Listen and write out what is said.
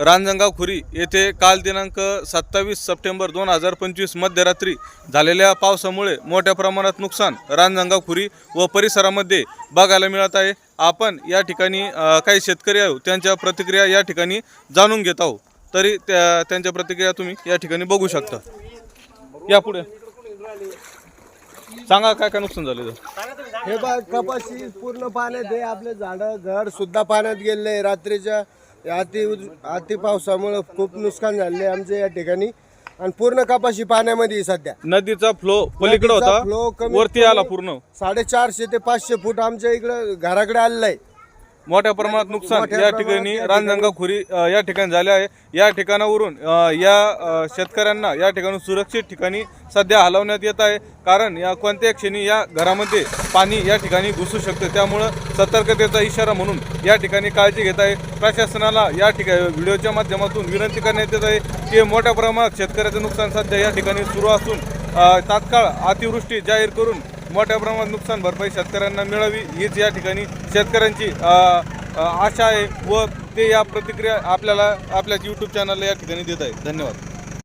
रांजणगाव खुरी येथे काल दिनांक सत्तावीस सप्टेंबर दोन हजार पंचवीस मध्यरात्री झालेल्या पावसामुळे मोठ्या प्रमाणात नुकसान रांजणगाव खुरी व परिसरामध्ये बघायला मिळत आहे. आपण या ठिकाणी काही शेतकरी आहोत त्यांच्या प्रतिक्रिया या ठिकाणी जाणून घेत आहोत. तरी त्या त्यांच्या प्रतिक्रिया तुम्ही या ठिकाणी बघू शकता. या पुढे. सांगा काय काय नुकसान झालं हे बघ कपाशी पूर्ण पाण्यात आहे आपले झाडं घर सुद्धा पाण्यात गेले रात्रीच्या अति अति पावसामुळे खूप नुकसान झाले आमचे या ठिकाणी. आणि पूर्ण कपाशी पाण्यामध्ये आहे सध्या. नदीचा फ्लो पलीकडे नदीचा होता? flow कमीत वरती कमी. आला पूर्ण? साडेचारशे ते पाचशे फूट आमच्या इकडं घराकडे आलेलं आहे. मोठ्या प्रमाणात नुकसान या ठिकाणी या खुरी या ठिकाणी झाले आहे. या ठिकाणावरून या शेतकऱ्यांना या ठिकाणी सुरक्षित ठिकाणी सध्या हलवण्यात येत आहे. कारण या कोणत्याही क्षणी या घरामध्ये पाणी या ठिकाणी घुसू शकते. त्यामुळं सतर्कतेचा इशारा म्हणून या ठिकाणी काळजी घेत आहे. प्रशासनाला या ठिकाणी व्हिडिओच्या माध्यमातून विनंती करण्यात येत आहे की मोठ्या प्रमाणात शेतकऱ्याचं नुकसान सध्या या ठिकाणी सुरू असून तात्काळ अतिवृष्टी जाहीर करून मोठ्या प्रमाणात नुकसान भरपाई शेतकऱ्यांना मिळावी हीच या ठिकाणी शेतकऱ्यांची आशा आहे व ते या प्रतिक्रिया आपल्याला आपल्या यूट्यूब चॅनलला या ठिकाणी देत आहे धन्यवाद.